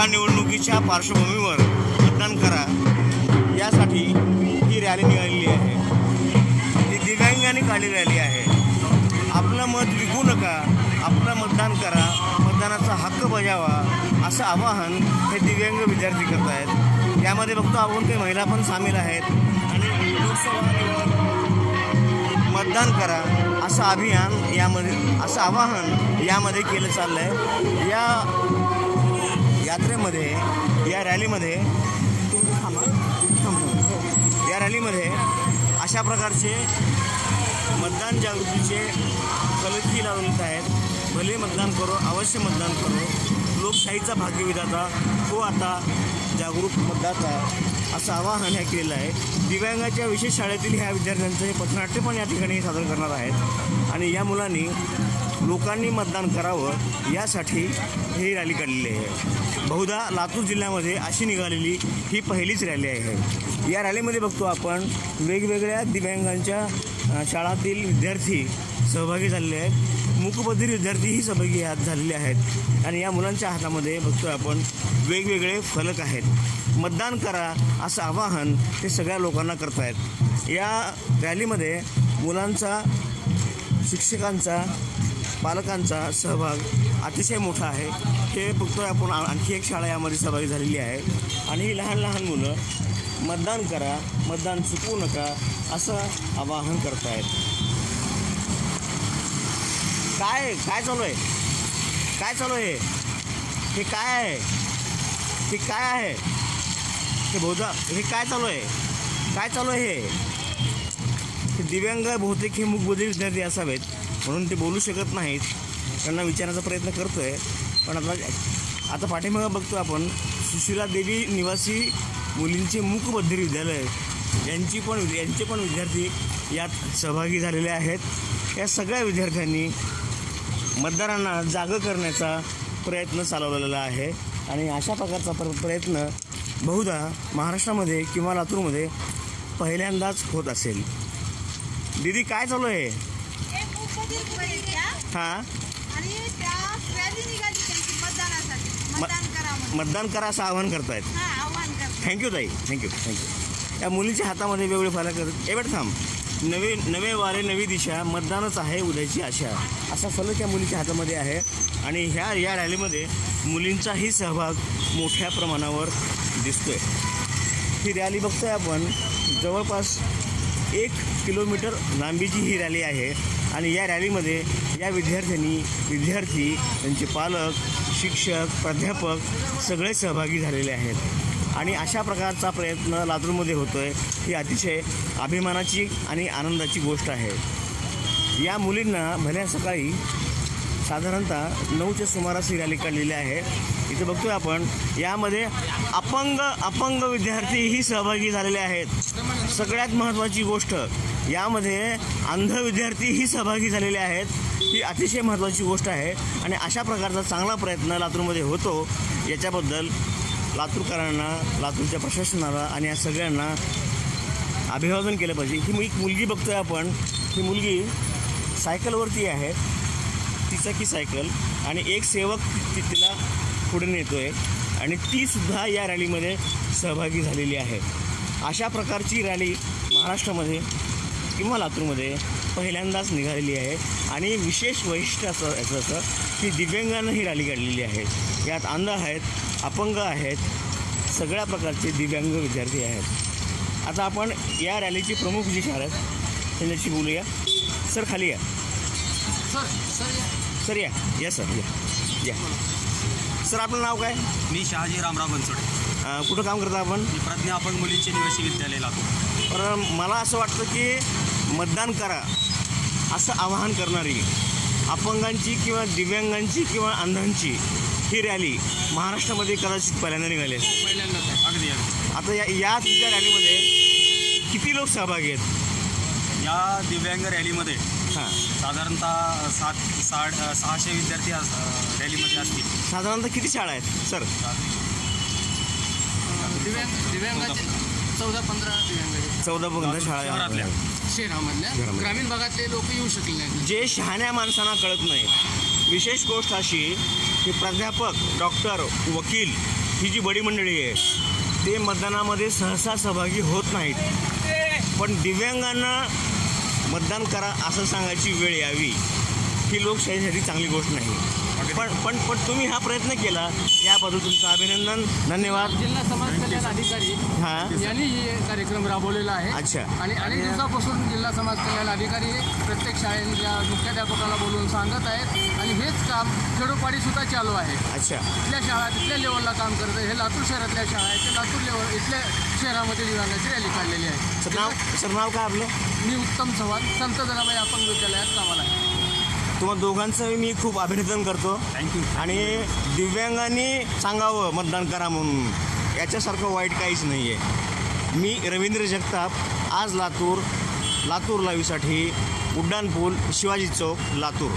निवडणुकीच्या पार्श्वभूमीवर मतदान करा. यासाठी ही रॅली निघालेली आहे. ती दिव्यांगाने काढली रॅली आहे. आपलं मत विकू नका. आपलं मतदान करा. मतदानाचा हक्क बजावा. असं आवाहन हे दिव्यांग विद्यार्थी करत आहेत. यामध्ये बघतो आपण काही महिला पण सामील आहेत. आणि लोकसभा मतदान करा. असं अभियान यामध्ये असं आवाहन यामध्ये केलं चाललं आहे या यात्रेमध्ये या रॅलीमध्ये या रॅलीमध्ये अशा प्रकारचे मतदान जागृतीचे फलकही लावलेत आहेत. भले मतदान करो अवश्य मतदान करो. लोकशाहीचा भाग्यविधाता तो आता जागरूक मतदाता असं आवाहन हे केलेलं आहे. दिव्यांगाच्या विशेष शाळेतील ह्या विद्यार्थ्यांचं हे पथनाट्य पण या ठिकाणी सादर करणार आहेत. आणि या मुलांनी लोकांनी मतदान करावं यासाठी ही रॅली काढलेली आहे. बहुधा लातूर जिल्ह्यामध्ये अशी निघालेली ही पहिलीच रॅली आहे. या रॅलीमध्ये बघतो आपण वेगवेगळ्या दिव्यांगांच्या शाळातील विद्यार्थी सहभागी झालेले आहेत. मुकबधीर विद्यार्थीही सहभागी यात झालेले आहेत. आणि या मुलांच्या हातामध्ये बघतो आपण वेगवेगळे फलक आहेत. मतदान करा असं आवाहन ते सगळ्या लोकांना करतायत. या रॅलीमध्ये मुलांचा शिक्षकांचा पालकांचा सहभाग अतिशय मोठा आहे. हे बघतोय आपण आणखी एक शाळा यामध्ये सहभागी झालेली आहे. आणि ही लहान लहान मुलं मतदान करा मतदान चुकवू नका असं आवाहन करतायत. काय काय चालू आहे? काय चालू आहे? हे काय आहे? हे काय आहे? हे बहुधा हे काय चालू आहे? काय चालू आहे हे? दिव्यांग बहुतेक हे मुखबोधी विद्यार्थी असावेत. म्हणून ते बोलू शकत नाहीत. त्यांना विचारण्याचा प्रयत्न करतो आहे पण आता आता पाठीमागं बघतो आपण सुशिला देवी निवासी मुलींचे मूकबधीर विद्यालय. यांची पण यांचे पण विद्यार्थी यात सहभागी झालेले आहेत. या सगळ्या विद्यार्थ्यांनी मतदारांना जागं करण्याचा प्रयत्न चालवलेला आहे. आणि अशा प्रकारचा प्र प्रयत्न बहुधा महाराष्ट्रामध्ये किंवा लातूरमध्ये पहिल्यांदाच होत असेल. दीदी काय चालू आहे? हे? मूकबधीर मुलींच्या आणि त्या रॅली निघाली त्यांची मतदानासाठी. मतदान करा म्हणून मतदान करा असं आवाहन करतायत. हा आव्हान थँक्यू ताई. थँक्यू थँक्यू या मुलीच्या हातामध्ये वेगवेगळे फलक करतात एवढं थांब. नवे नवे वारे नवी दिशा मतदानच आहे उद्याची आशा. असा फलक या मुलीच्या हातामध्ये आहे. आणि ह्या या रॅलीमध्ये मुलींचाही सहभाग मोठ्या प्रमाणावर दिसतोय. ही रॅली बघतोय आपण. जवळपास एक किलोमीटर लांबीची ही रॅली आहे. आणि या रॅलीमध्ये या विद्यार्थ्यांनी विद्यार्थी त्यांचे पालक शिक्षक प्राध्यापक सगळे सहभागी झालेले आहेत. आणि अशा प्रकारचा प्रयत्न लातूरमध्ये होतो आहे ही अतिशय अभिमानाची आणि आनंदाची गोष्ट आहे. या मुलींना भल्या सकाळी साधारणतः नऊच्या सुमारास ही रॅली काढलेली आहे. इथे बघतोय आपण यामध्ये अपंग अपंग विद्यार्थीही सहभागी झालेले आहेत. सगळ्यात महत्त्वाची गोष्ट यामध्ये अंध विद्यार्थीही सहभागी झालेले आहेत. ही अतिशय महत्त्वाची गोष्ट आहे आणि अशा प्रकारचा चांगला प्रयत्न लातूरमध्ये होतो. याच्याबद्दल लातूरकरांना लातूरच्या प्रशासनाला आणि या सगळ्यांना अभिवादन केलं पाहिजे. ही एक मुलगी बघतोय आपण. ही मुलगी सायकलवरती आहे. तिचाकी सायकल आणि एक सेवक तिला पुढे नेतो आहे आणि ती सुद्धा या रॅलीमध्ये सहभागी झालेली आहे. अशा प्रकारची रॅली महाराष्ट्रामध्ये किंवा लातूरमध्ये पहिल्यांदाच निघालेली आहे. आणि विशेष वैशिष्ट्य असं याचं असं की दिव्यांगानं ही रॅली काढलेली आहे. यात अंध आहेत अपंग आहेत सगळ्या प्रकारचे दिव्यांग विद्यार्थी आहेत. आता आपण या रॅलीचे प्रमुख जे शाळा आहेत. त्यांच्याशी बोलूया. सर खाली या. सर सर सर या या सर या या सर आपलं नाव काय? मी शहाजी रामराव बनसोडे. अं, कुठं काम करता आपण? मी प्रज्ञा अपंग मुलींचे निवासी विद्यालय लातूर पण मला असं वाटतं की मतदान करा असं आवाहन करणारी अपंगांची किंवा दिव्यांगांची किंवा अंधांची ही रॅली महाराष्ट्रामध्ये कदाचित पहिल्यांदा निघाली असेल. पहिल्यांदाच आहे अगदी अगदी. आता या या तुमच्या रॅलीमध्ये किती लोक सहभागी आहेत? या दिव्यांग रॅलीमध्ये हां. साधारणतः सात साठ सहाशे विद्यार्थी अस- अ, रॅलीमध्ये असतील. साधारणतः किती शाळा आहेत सर? दिव्यांग दिव्यांगाचे चौदा पंधरा. चौदा पंधरा शाळा शहरातल्या. शहरामधल्या. ग्रामीण भागातले लोक येऊ शकले नाहीत. जे शहाण्या माणसांना कळत नाही विशेष गोष्ट अशी की प्राध्यापक डॉक्टर वकील ही जी बडी मंडळी आहे ते मतदानामध्ये सहसा सहभागी होत नाहीत. पण दिव्यांगांना मतदान करा असं सांगायची वेळ यावी. ही लोकशाहीसाठी चांगली गोष्ट नाही. पण पण पण तुम्ही हा प्रयत्न केला. याबद्दल तुमचं अभिनंदन धन्यवाद. जिल्हा समाज कल्याण अधिकारी हां. यांनी हे कार्यक्रम राबवलेला आहे. अच्छा. आणि अनेक दिवसापासून जिल्हा समाज कल्याण अधिकारी प्रत्येक शाळेच्या मुख्याध्यापकाला बोलवून सांगत आहेत. आणि हेच काम खेडोपाडी सुद्धा चालू आहे. अच्छा. इथल्या शाळा तिथल्या लेवलला काम करत आहे. हे लातूर शहरातल्या शाळा आहेत. ते लातूर लेवल इथल्या शहरामध्ये दिव्यांगाची रॅली काढलेली आहे. सर नाव सर नाव काय आपलं? मी उत्तम चव्हाण संत जनाबाई अपंग विद्यालयात कामाला आहे. तुम्हा दोघांचं मी खूप अभिनंदन करतो. थँक्यू आणि दिव्यांगांनी सांगावं मतदान करा म्हणून. याच्यासारखं वाईट काहीच नाही आहे मी रवींद्र जगताप आज लातूर लातूर लाईव्हसाठी उड्डाणपूल शिवाजी चौक लातूर.